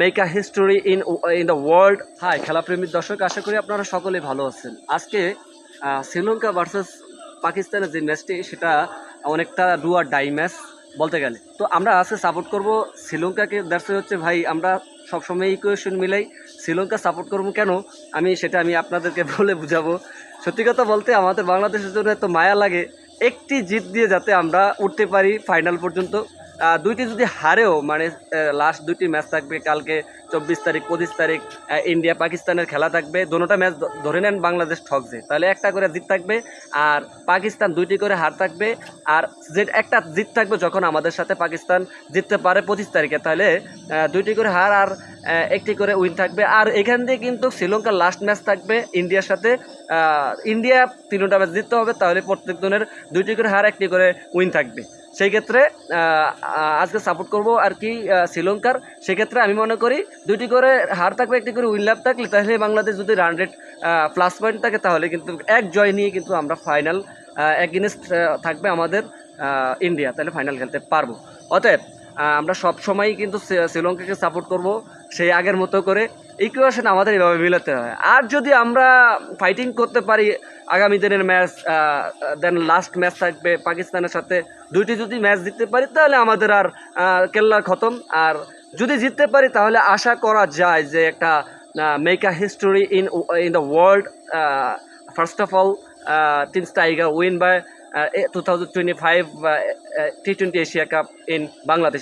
Make a history in in the world. Hi, খেলাপ্রেমী দর্শক, আশা করি আপনারা সকলে ভালো আছেন। আজকে শ্রীলঙ্কা ভার্সেস পাকিস্তানের যে ম্যাচটি, সেটা অনেকটা ডু আর ডাই ম্যাচ বলতে গেলে। তো আমরা আজকে সাপোর্ট করব শ্রীলঙ্কাকে। দ্যাটস হচ্ছে ভাই, আমরা সবসময় ইকুয়েশন মিলাই শ্রীলঙ্কা সাপোর্ট করব কেন? আমি, সেটা আমি আপনাদেরকে বলে বুঝাবো। সত্যি কথা বলতে, আমাদের বাংলাদেশের জন্য এত মায়া লাগে, একটি জিত দিয়ে যাতে আমরা উঠতে পারি ফাইনাল পর্যন্ত। দুইটি যদি হারেও মানে লাস্ট দুইটি ম্যাচ থাকবে, কালকে চব্বিশ তারিখ, পঁচিশ তারিখ ইন্ডিয়া পাকিস্তানের খেলা থাকবে দোনোটা ম্যাচ ধরে নেন বাংলাদেশ ঠকছে তাহলে একটা করে জিত থাকবে, আর পাকিস্তান দুইটি করে হার থাকবে, আর যে একটা জিত থাকবে যখন আমাদের সাথে পাকিস্তান জিততে পারে পঁচিশ তারিখে, তাহলে দুইটি করে হার আর একটি করে উইন থাকবে। আর এখান দিয়ে কিন্তু শ্রীলঙ্কার লাস্ট ম্যাচ থাকবে ইন্ডিয়ার সাথে ইন্ডিয়া তিনটা ম্যাচ জিততে হবে, তাহলে প্রত্যেক দুইটি করে হার, একটি করে উইন থাকবে। সেই ক্ষেত্রে আজকে সাপোর্ট করব আর কি শ্রীলঙ্কার। সেক্ষেত্রে আমি মনে করি দুইটি করে হার থাকবে, একটি করে উইন লাভ থাকলে তাহলে বাংলাদেশ যদি রান রেট প্লাস পয়েন্ট থাকে তাহলে কিন্তু এক জয় নিয়ে কিন্তু আমরা ফাইনাল এগেনস্ট থাকবে আমাদের ইন্ডিয়া তাহলে ফাইনাল খেলতে পারব। অতএব আমরা সব সময়ই কিন্তু শ্রীলঙ্কাকে সাপোর্ট করব, সেই আগের মতো করে। ইকুয়েশন আমাদের এভাবে মিলাতে হয়। আর যদি আমরা ফাইটিং করতে পারি আগামী দিনের ম্যাচ দেন লাস্ট ম্যাচ থাকবে পাকিস্তানের সাথে দুইটি যদি ম্যাচ জিততে পারি তাহলে আমাদের আর আহ, কেল্লা খতম। আর যদি জিততে পারি তাহলে আশা করা যায় যে একটা make a history in in the world first of all teams tiger win by two thousand twenty five T twenty Asia cup in Bangladesh